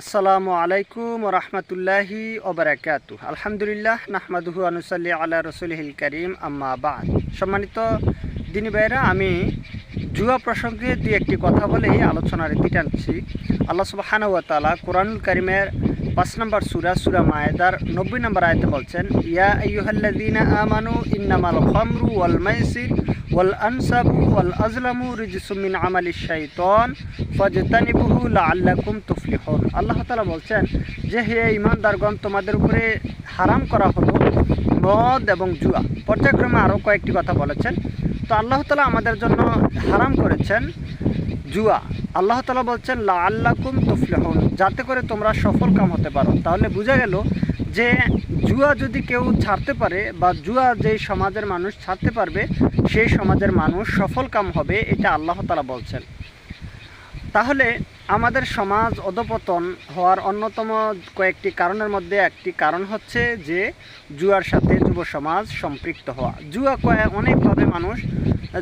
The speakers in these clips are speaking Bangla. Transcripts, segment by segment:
আসসালামু আলাইকুম রহমতুল্লাহি ওবরাকাত আলহামদুলিল্লাহ, নাহমাদুহু আনুসাল্লি আল্লাহ রসুলহিল করিম, আম্মা বাদ। সম্মানিত দিনী ভাইরা আমি জুয়া প্রসঙ্গে দুই একটি কথা বলেই আলোচনার রীতি টানছি আল্লাহ সুবাহানা ওয়া তাআলা কোরআনুল করিমের পাঁচ নম্বর সুরা সুরা মায়েদার নব্বই নম্বর আয়তে বলছেন, ইয়া আইয়ুহাল্লাযীনা আমানু ইন্নামাল খামরু ওয়াল মাইসির ওয়াল আনসাবু ওয়াল আজলামু রিজসুম মিন আমালিশ শাইতান ফাজতানিবুহু লাআল্লাকুম তুফলিহুন আল্লাহ বলছেন, যে হে ঈমানদারগণ, তোমাদের উপরে হারাম করা হলো মদ এবং জুয়া। পর্যায়ক্রমে আরও কয়েকটি কথা বলেছেন। তো আল্লাহ তাআলা আমাদের জন্য হারাম করেছেন জুয়া। আল্লাহ তালা বলছেন লা আল্লাকুম তুফলেহন। যাতে করে তোমরা সফল কাম হতে পারো। তাহলে বোঝা গেল যে জুয়া যদি কেউ ছাড়তে পারে বা জুয়া যেই সমাজের মানুষ ছাড়তে পারবে, সেই সমাজের মানুষ সফল কাম হবে, এটা আল্লাহ তালা বলছেন। তাহলে আমাদের সমাজ অধপতন হওয়ার অন্যতম কয়েকটি কারণের মধ্যে একটি কারণ হচ্ছে যে জুয়ার সাথে যুব সমাজ সম্পৃক্ত হওয়া। জুয়া কয়ে অনেকভাবে মানুষ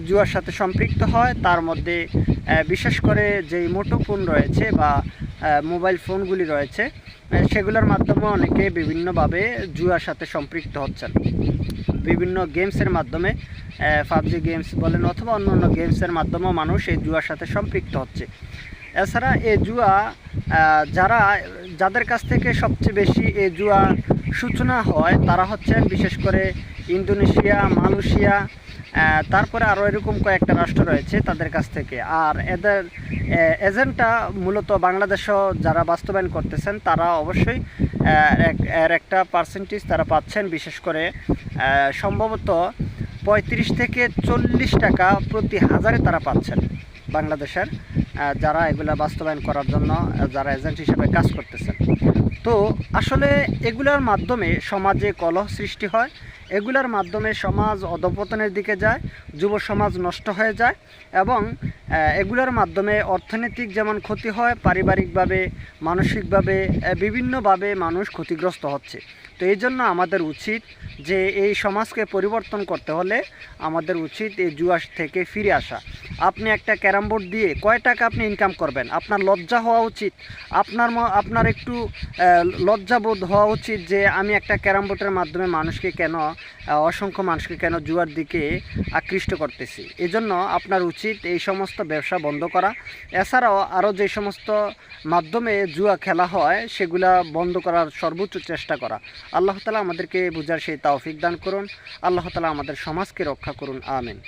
জুয়ার সাথে সম্পৃক্ত হয়, তার মধ্যে বিশেষ করে যেই মুঠোফোন রয়েছে বা মোবাইল ফোনগুলি রয়েছে সেগুলোর মাধ্যমে অনেকে বিভিন্নভাবে জুয়ার সাথে সম্পৃক্ত হচ্ছেন। বিভিন্ন গেমসের মাধ্যমে পাবজি গেমস বলেন অথবা অন্য অন্য গেমসের মাধ্যমেও মানুষ এই জুয়ার সাথে সম্পৃক্ত হচ্ছে। এছাড়া এই জুয়া যারা, যাদের কাছ থেকে সবচেয়ে বেশি এই জুয়া সূচনা হয়, তারা হচ্ছেন বিশেষ করে ইন্দোনেশিয়া, মালয়েশিয়া তারপরে আরও এরকম কয়েকটা রাষ্ট্র রয়েছে তাদের কাছ থেকে। আর এদের এজেন্টটা মূলত বাংলাদেশও যারা বাস্তবায়ন করতেছেন, তারা অবশ্যই এর একটা পার্সেন্টেজ তারা পাচ্ছেন। বিশেষ করে সম্ভবত পঁয়ত্রিশ থেকে চল্লিশ টাকা প্রতি হাজারে তারা পাচ্ছেন বাংলাদেশের যারা এগুলা বাস্তবায়ন করার জন্য যারা এজেন্ট হিসেবে কাজ করতেছেন। তো আসলে এগুলোর মাধ্যমে সমাজে কলহ সৃষ্টি হয় এগুলোর মাধ্যমে সমাজ অধপতনের দিকে যায়, যুব সমাজ নষ্ট হয়ে যায় এবং এগুলোর মাধ্যমে অর্থনৈতিক যেমন ক্ষতি হয়, পারিবারিকভাবে, মানসিকভাবে বিভিন্নভাবে মানুষ ক্ষতিগ্রস্ত হচ্ছে। তো এই জন্য আমাদের উচিত যে এই সমাজকে পরিবর্তন করতে হলে আমাদের উচিত এই জুয়া থেকে ফিরে আসা। আপনি একটা ক্যারাম বোর্ড দিয়ে কয় টাকা আপনি ইনকাম করবেন? আপনার লজ্জা হওয়া উচিত। আপনার আপনার একটু লজ্জাবোধ হওয়া উচিত যে আমি একটা ক্যারাম বোর্ডের মাধ্যমে মানুষকে কেন অসংখ্য মানুষকে কেন জুয়ার দিকে আকৃষ্ট করতেছি? এজন্য আপনার উচিত এই সমস্ত ব্যবসা বন্ধ করা। এছাড়াও আরও যে সমস্ত মাধ্যমে জুয়া খেলা হয়, সেগুলা বন্ধ করার সর্বোচ্চ চেষ্টা করা। আল্লাহ তালা আমাদেরকে বোঝার সেই তাওফিক দান করুন। আল্লাহ তালা আমাদের সমাজকে রক্ষা করুন। আমিন।